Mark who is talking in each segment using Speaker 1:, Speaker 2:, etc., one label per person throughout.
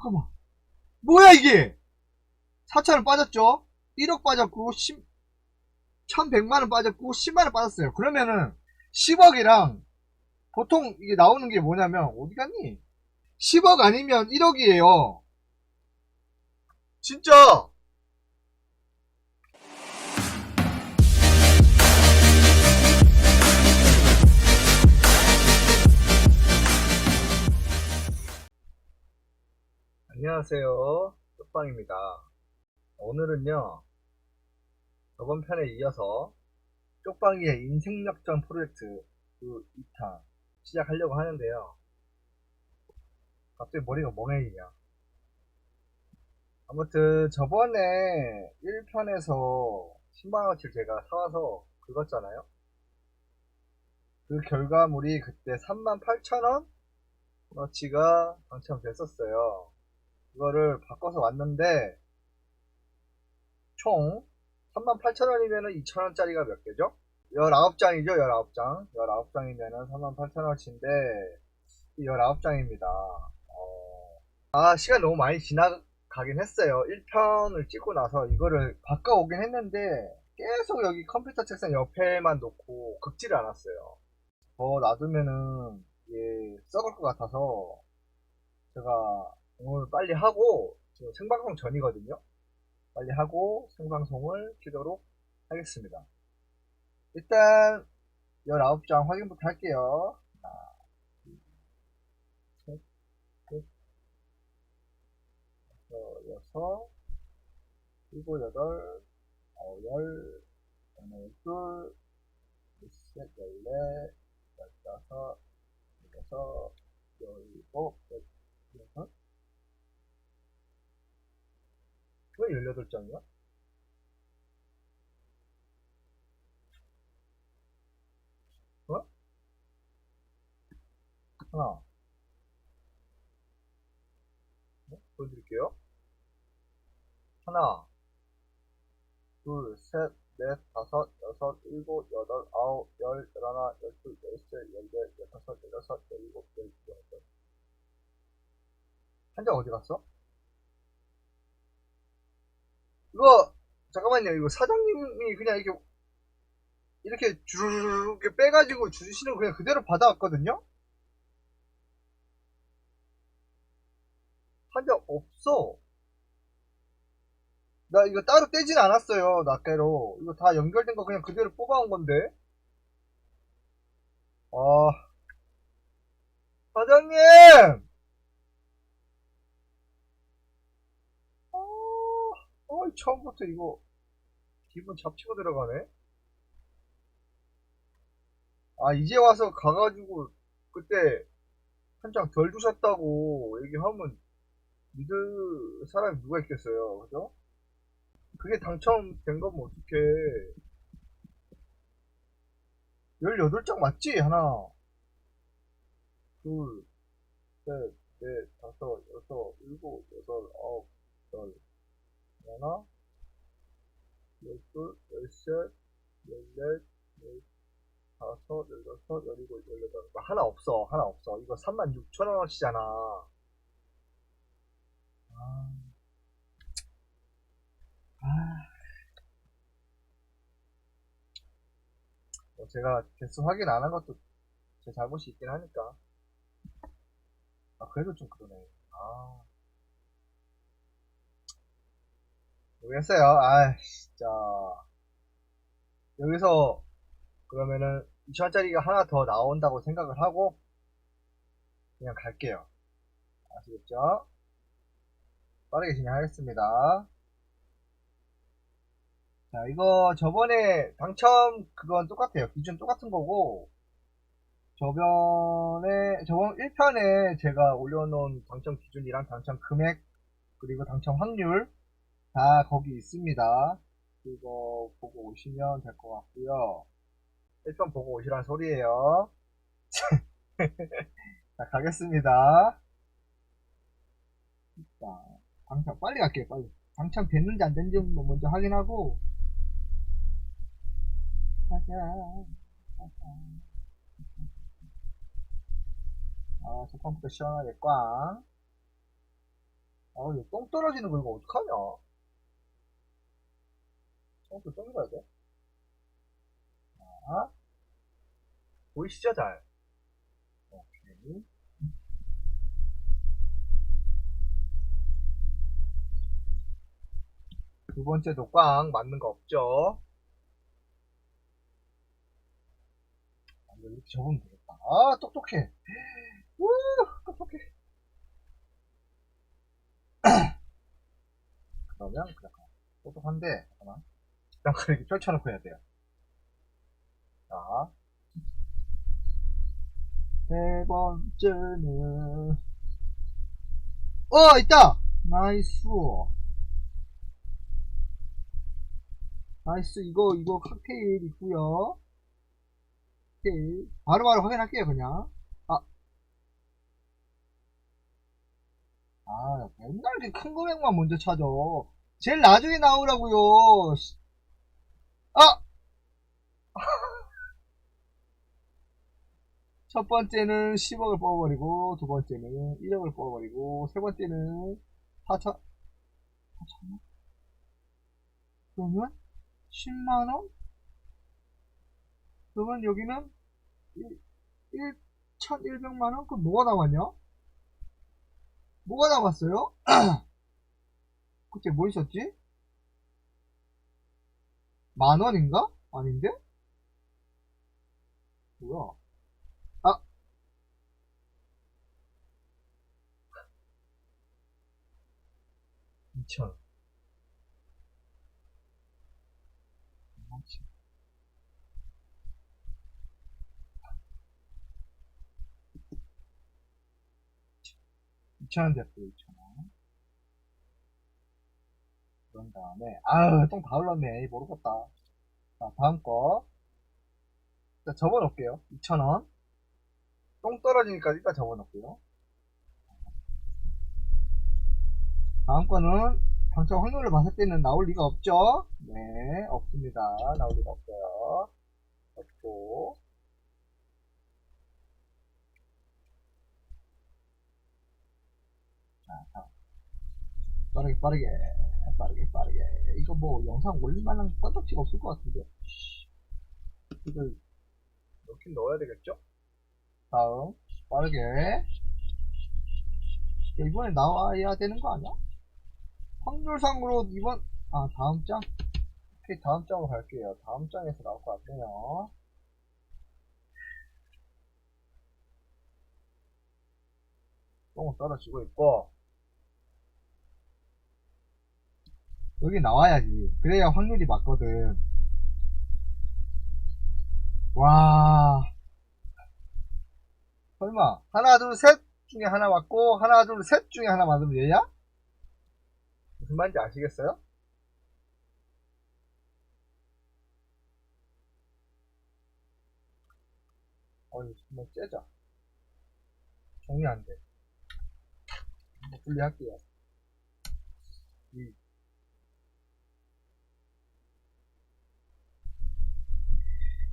Speaker 1: 잠깐만. 뭐야, 이게? 4천원 빠졌죠? 1억 빠졌고, 10, 1100만원 빠졌고, 10만원 빠졌어요. 그러면은, 10억이랑, 보통 이게 나오는 게 뭐냐면, 어디 갔니? 10억 아니면 1억이에요. 진짜! 안녕하세요. 쪽방입니다. 오늘은요, 저번 편에 이어서 쪽방이의 인생역전 프로젝트 그 2탄 시작하려고 하는데요. 갑자기 머리가 멍해지냐. 아무튼 저번에 1편에서 10만원어치를 제가 사와서 긁었잖아요. 그 결과물이 그때 38,000원? 어치가 당첨됐었어요. 이거를 바꿔서 왔는데 총 38,000원이면은 2,000원짜리가 몇 개죠? 19장이죠, 19장. 19장이면은 38,000원어치인데 19장입니다. 어... 아, 시간 너무 많이 지나가긴 했어요. 1편을 찍고 나서 이거를 바꿔오긴 했는데 계속 여기 컴퓨터 책상 옆에만 놓고 긁지를 않았어요. 더 놔두면은 이게 썩을 것 같아서 제가 오늘 빨리 하고 지금 생방송 전이거든요. 빨리 하고 생방송을 키도록 하겠습니다. 일단 19장 확인부터 할게요. 하나, 둘, 셋, 넷, 다섯, 여섯, 일곱, 여덟, 아홉, 열, 열둘, 열셋, 열넷, 열다섯, 열여섯, 열일곱, 열여섯, 왜 18장이야? 어? 하나. 네? 보여드릴게요. 하나, 둘, 셋, 넷, 다섯, 여섯, 일곱, 여덟, 아홉, 열, 열하나, 열둘, 열셋, 열넷, 열다섯, 열여섯, 열일곱, 열여덟. 한장 어디 갔어? 이거 잠깐만요. 이거 사장님이 그냥 이렇게 이렇게 주르르 이렇게 빼가지고 주시는 거 그냥 그대로 받아왔거든요. 한장 없어. 나 이거 따로 떼진 않았어요. 낱개로. 이거 다 연결된 거 그냥 그대로 뽑아온 건데. 아. 사장님! 어, 처음부터 이거 기분 잡치고 들어가네. 아, 이제 와서 가가지고 그때 한 장 덜 주셨다고 얘기하면 믿을 사람이 누가 있겠어요. 그죠? 그게 당첨된 거면 어떡해. 18장 맞지? 하나, 둘, 셋, 넷, 다섯, 여섯, 일곱, 여덟, 아홉, 열. 하나, 열둘, 열셋, 열넷, 열 다섯, 열여섯, 열일곱, 열여덟. 이거 하나 없어, 하나 없어. 이거 36,000원어치잖아. 아. 아. 뭐 제가 개수 확인 안 한 것도 제 잘못이 있긴 하니까. 아, 그래도 좀 그러네. 아. 모르겠어요. 아, 진짜. 여기서, 그러면은, 2천원짜리가 하나 더 나온다고 생각을 하고, 그냥 갈게요. 아시겠죠? 빠르게 진행하겠습니다. 자, 이거 저번에 당첨 그건 똑같아요. 기준 똑같은 거고, 저번에, 저번 1편에 제가 올려놓은 당첨 기준이랑 당첨 금액, 그리고 당첨 확률, 다 거기 있습니다. 그거 보고 오시면 될 것 같고요. 1편 보고 오시란 소리예요. 자, 가겠습니다. 자, 당첨 빨리 갈게요. 빨리. 당첨 됐는지 안 됐는지 먼저 확인하고 가자. 아, 첫 판부터 시원하게 꽝. 아, 이거 똥 떨어지는 거 이거 어떡하냐? 똥도 똥이야 돼? 자, 보이시죠, 잘? 오케이. 두 번째도 꽝 맞는 거 없죠? 아, 이렇게 접으면 되겠다. 아, 똑똑해. 우, 똑똑해. 그러면 그냥 똑똑한데 잠깐만 일단 이렇게 펼쳐놓고 해야 돼요. 자. 세 번째는. 어 있다! 나이스. 나이스. 이거 이거 칵테일 있고요. 칵테일. 바로 바로 확인할게요 그냥. 아, 맨날 이렇게 큰 금액만 먼저 찾아. 제일 나중에 나오라고요. 씨. 아! 첫 번째는 10억을 뽑아버리고, 두 번째는 1억을 뽑아버리고, 세 번째는 4천, 4천원? 그러면 10만원? 그러면 여기는 1, 1,100만원? 그럼 뭐가 남았냐? 뭐가 남았어요? 그때 뭐 있었지? 만 원인가? 아닌데? 뭐야? 아! 이천. 이천 원 됐고, 이천 원. 그런 다음에, 아유, 똥 다 흘렀네. 모르겠다. 자, 다음 거. 자, 접어 놓을게요. 2,000원. 똥 떨어지니까 일단 접어 놓을게요. 다음 거는 당첨 확률을 봤을 때는 나올 리가 없죠? 네, 없습니다. 나올 리가 없어요. 없고. 자, 자. 빠르게, 빠르게. 빠르게 빠르게 이거 뭐 영상 올릴만한 건덕지가 없을 것 같은데 이걸 넣긴 넣어야 되겠죠? 다음 빠르게 야, 이번에 나와야 되는 거 아니야? 확률상으로 이번 아 다음 장? 오케이 다음 장으로 갈게요 다음 장에서 나올 것 같네요 똥은 떨어지고 있고 여기 나와야지. 그래야 확률이 맞거든. 와. 설마, 하나, 둘, 셋 중에 하나 맞고, 하나, 둘, 셋 중에 하나 맞으면 얘야? 무슨 말인지 아시겠어요? 어이, 한번 째자. 정리 안 돼. 분리할게요. 이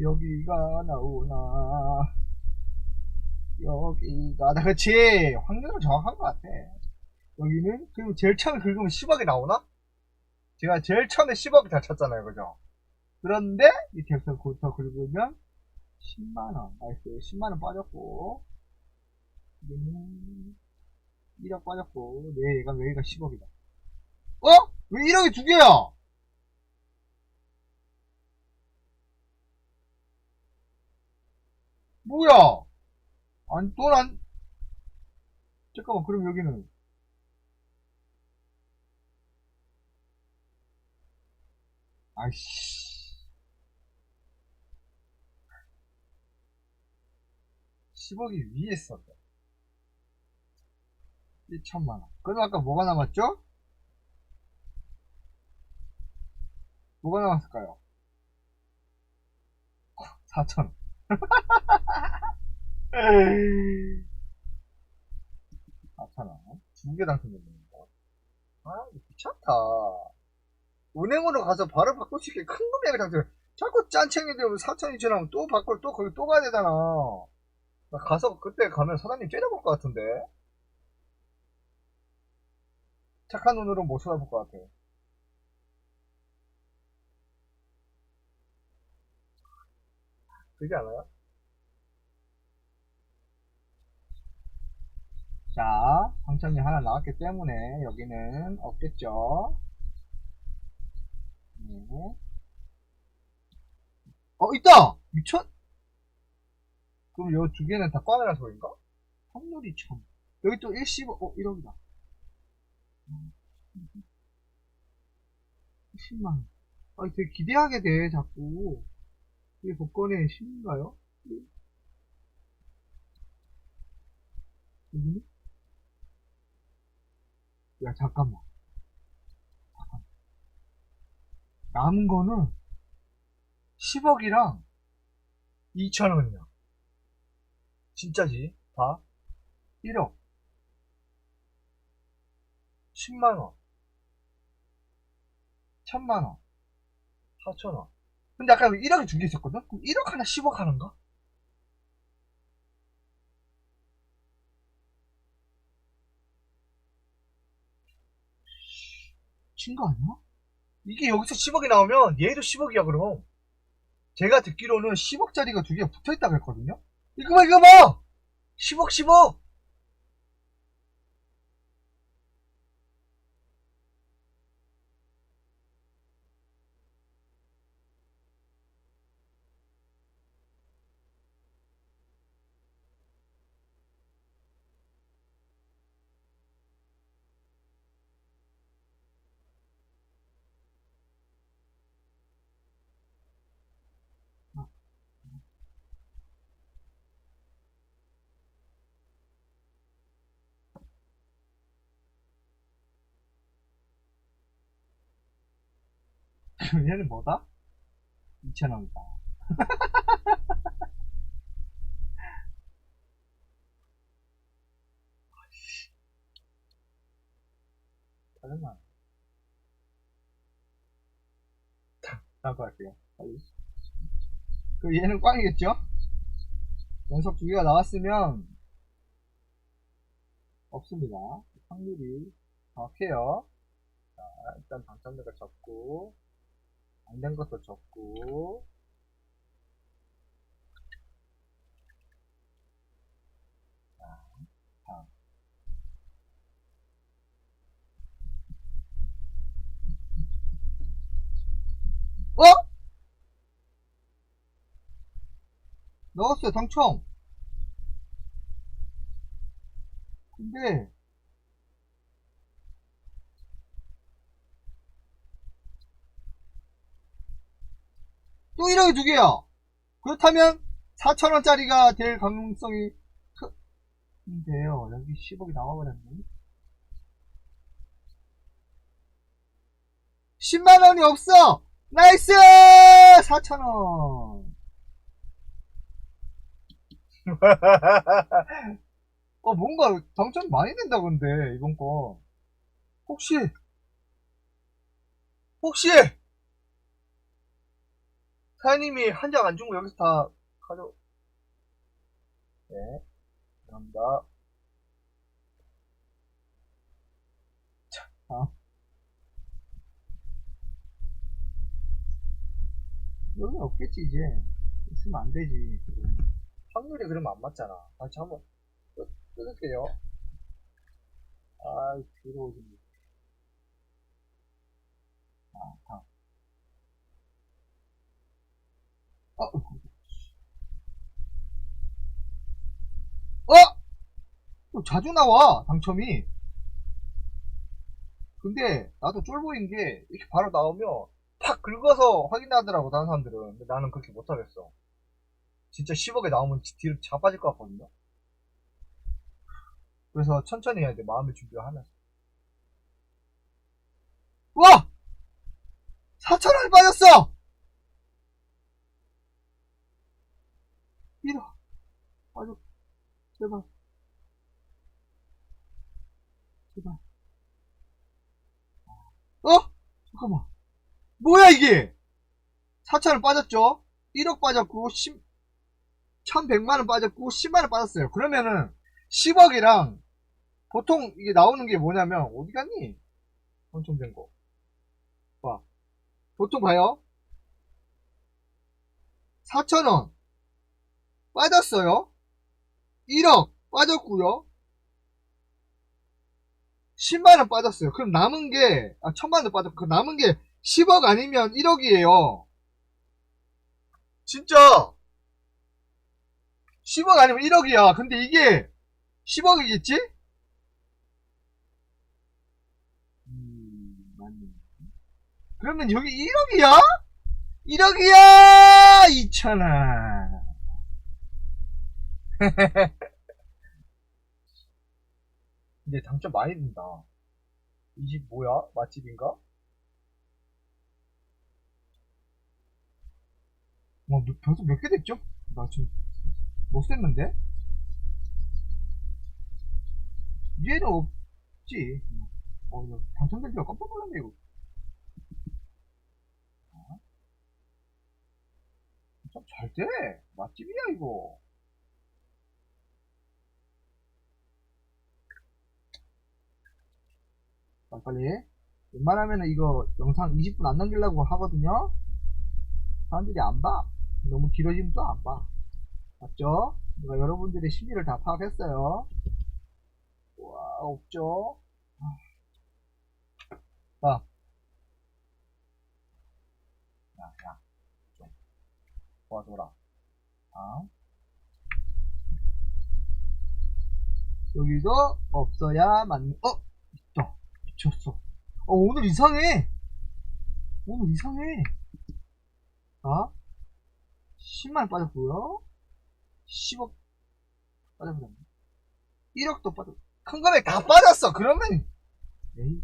Speaker 1: 여기가 나오나? 여기가 나. 그치 확률은 정확한 것 같아. 여기는 그리고 제일 처음에 긁으면 10억이 나오나? 제가 제일 처음에 10억이 다 쳤잖아요. 그죠? 그런데 밑에서부터 긁으면 10만원. 나이스. 10만원 빠졌고. 여기는 1억 빠졌고. 네 얘가 여기가 10억이다. 어? 왜 1억이 두 개야? 뭐야? 아니, 또 난, 잠깐만, 그럼 여기는. 아이씨. 10억이 위에 있었다. 1천만원. 그럼 아까 뭐가 남았죠? 뭐가 남았을까요? 4천. 4,000원. 두개 당첨됐는 거. 아, 귀찮다. 은행으로 가서 바로 바꿀 수 있게 큰 금액을 당첨. 자꾸 짠챙이 되면 4,000, 2,000원 또 바꿀, 또 거기 또 가야 되잖아. 나 가서 그때 가면 사장님 째려볼 것 같은데. 착한 눈으로 못 쳐다볼 것 같아 요. 그렇지 않아요? 자, 당첨이 하나 나왔기 때문에 여기는 없겠죠. 네. 어, 있다! 미쳤? 그럼 요 두 개는 다 꽝이라 소리인가? 확률이 참. 여기 또 1십, 어, 1억이다. 10만. 아, 되게 기대하게 돼, 자꾸. 이게 복권의 신인가요? 여기는? 야, 잠깐만. 잠깐만. 남은 거는 10억이랑 2천원이야. 진짜지? 봐. 1억. 10만원. 1000만원. 4천원. 근데 아까 1억이 두 개 있었거든? 그럼 1억 하나 10억 하나인가? 친거 아니야? 이게 여기서 10억이 나오면 얘도 10억이야 그럼 제가 듣기로는 10억짜리가 두 개가 붙어있다고 했거든요 이거 봐 이거 봐 10억 10억 얘는 뭐다? 2천원이다 짜증나 거 할게요. 그 얘는 꽝이겠죠? 연속 두 개가 나왔으면 없습니다. 확률이 정확해요. 자, 일단 당첨자가 적고 안 된 것도 적고. 어? 넣었어요, 당첨. 근데, 또 1억이 두 개야. 그렇다면, 4천원짜리가 될 가능성이 큰데요. 여기 10억이 나와버렸네. 10만원이 없어! 나이스! 4천원. 어, 뭔가 당첨 많이 된다, 근데, 이번 거. 혹시, 혹시, 사장님이 한 장안준거 여기서 다 가져, 네, 감사합니다. 자, 다음. 여기 없겠지, 이제. 있으면 안 되지. 확률이 그러면 안 맞잖아. 다시 한번 뜯- 뜯을게요. 아이, 들어오지. 아, 다음. 어, 어! 또 자주 나와, 당첨이. 근데, 나도 쫄보인 게, 이렇게 바로 나오면, 팍 긁어서 확인하더라고, 다른 사람들은. 근데 나는 그렇게 못하겠어. 진짜 10억에 나오면 뒤로 자빠질 것 같거든요. 그래서 천천히 해야 돼. 마음의 준비를 하면서. 와! 4천원이 빠졌어! 1억. 빠져. 제발. 제발. 어? 잠깐만. 뭐야, 이게? 4천원 빠졌죠? 1억 빠졌고, 10, 1100만원 빠졌고 10만원 빠졌어요. 그러면은 10억이랑 보통 이게 나오는 게 뭐냐면 어디 갔니? 당첨된 거. 봐. 보통 봐요. 4,000원. 빠졌어요. 1억 빠졌고요. 10만원 빠졌어요. 그럼 남은 게, 아, 1000만원 빠졌고, 그 남은 게 10억 아니면 1억이에요. 진짜! 10억 아니면 1억이야. 근데 이게 10억이겠지? 음, 맞네. 그러면 여기 1억이야? 1억이야! 2천원. 근데 당첨 많이 든다. 이 집 뭐야? 맛집인가? 뭐, 몇- 벌써 몇 개 됐죠? 나 지금 못 셌는데? 얘는 없지. 어, 이거 당첨된 줄 깜짝 놀랐네, 이거. 어? 참잘 돼. 맛집이야, 이거. 빨리빨리. 웬만하면 이거 영상 20분 안 남기려고 하거든요? 사람들이 안 봐. 너무 길어지면 또 안 봐. 맞죠? 내가 여러분들의 심리를 다 파악했어요. 와, 없죠? 자. 야, 야. 좀. 도와줘라. 아. 여기도 없어야 맞는, 어! 미쳤어. 어, 오늘 이상해! 오늘 이상해. 자. 10만 빠졌고요 10억 빠져버렸네. 1억도 빠졌, 큰 금액 다 빠졌어. 그러면, 에이.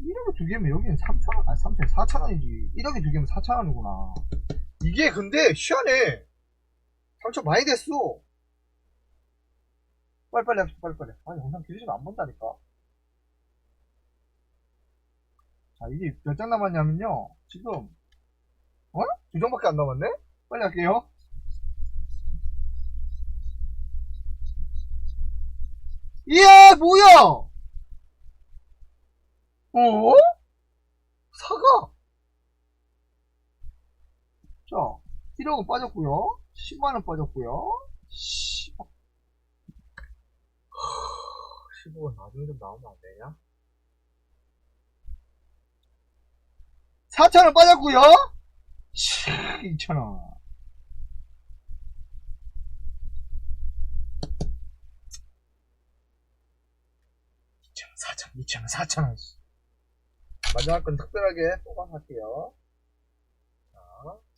Speaker 1: 1억에 두 개면 여기는 3천원, 아니 3천, 4천 원이지. 1억에 두 개면 4천 원이구나. 이게 근데 희한해. 당첨 많이 됐어. 빨리빨리 합시다, 빨리빨리. 아, 영상 길어지면 안 본다니까. 자, 이게 몇 장 남았냐면요. 지금, 어? 두 장밖에 안 남았네? 빨리 할게요. 이야, 뭐야! 어? 사과! 자, 1억은 빠졌고요 10만원 빠졌고요 10억. 15원 나중에 좀 나오면 안 되냐? 4천원 빠졌고요 2천원. 2,000원, 4,000원, 2,000원, 4,000원. 마지막 건 특별하게 뽑아할게요. 자,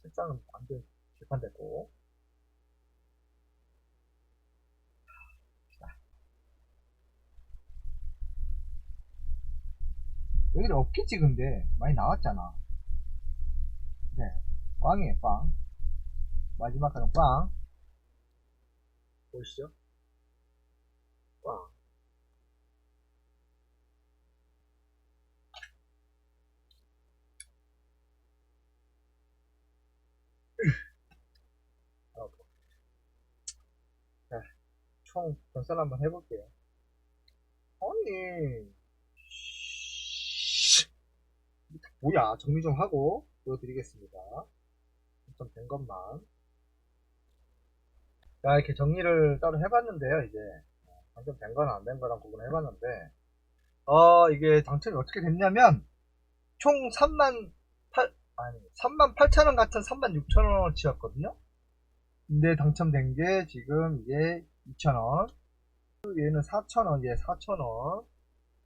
Speaker 1: 책장은 완전 개판됐고. 자. 여기는 없겠지, 근데. 많이 나왔잖아. 네. 빵이에요, 빵. 마지막 하는 빵. 보이시죠? 빵. 자, 총 변선 한번 해볼게요. 아니, 뭐야? 정리 좀 하고 보여드리겠습니다. 당첨된 것만. 자, 이렇게 정리를 따로 해봤는데요, 이제. 당첨된 거랑 안 된 거랑 구분을 해봤는데, 어, 이게 당첨이 어떻게 됐냐면, 총 3만 8, 아니, 3만 8천 원 같은 3만 6천 원어치였거든요? 근데 당첨된 게 지금 이게 2,000원. 얘는 4,000원, 얘 4,000원.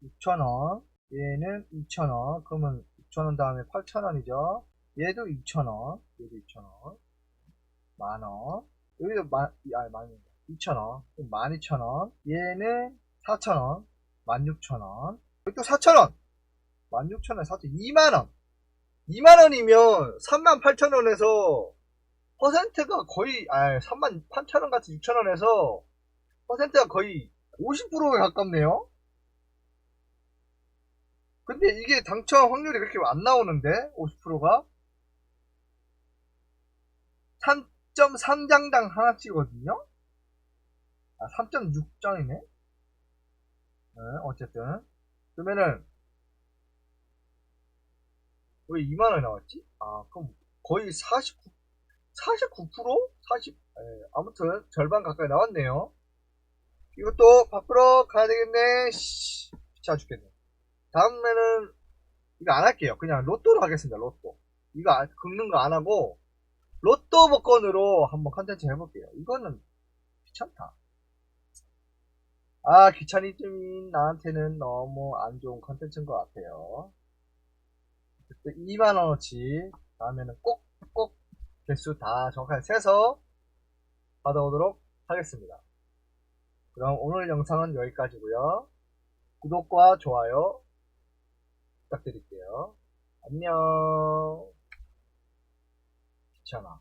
Speaker 1: 6,000원. 얘는 2,000원. 그러면 6,000원 다음에 8,000원이죠. 얘도 2,000원. 얘도 2,000원. 만원. 여기도 만, 아, 만, 2,000원. 12,000원. 얘는 4,000원. 16,000원. 여기 또 4,000원. 16,000원, 4,000원. 2만원. 2만원이면 38,000원에서 퍼센트가 거의, 아, 3만 8천원 같은 6천원에서 퍼센트가 거의 50%에 가깝네요? 근데 이게 당첨 확률이 그렇게 안 나오는데, 50%가? 3.3장당 하나씩이거든요? 아, 3.6장이네? 네, 어쨌든. 그러면은 왜 2만원이 나왔지? 아 그럼 거의 49 49%? 40 예, 아무튼 절반 가까이 나왔네요 이것도 바꾸러 가야 되겠네 씨, 귀찮아 죽겠네 다음에는 이거 안 할게요. 그냥 로또로 하겠습니다 로또. 이거 안- 긁는 거 안 하고 로또 복권으로 한번 컨텐츠 해볼게요. 이거는 귀찮다. 아 귀차니즘인 나한테는 너무 안 좋은 컨텐츠인 것 같아요. 그때 2만원어치 다음에는 꼭 꼭 개수 다 정확하게 세서 받아오도록 하겠습니다. 그럼 오늘 영상은 여기까지고요. 구독과 좋아요 부탁드릴게요. 안녕. 귀찮아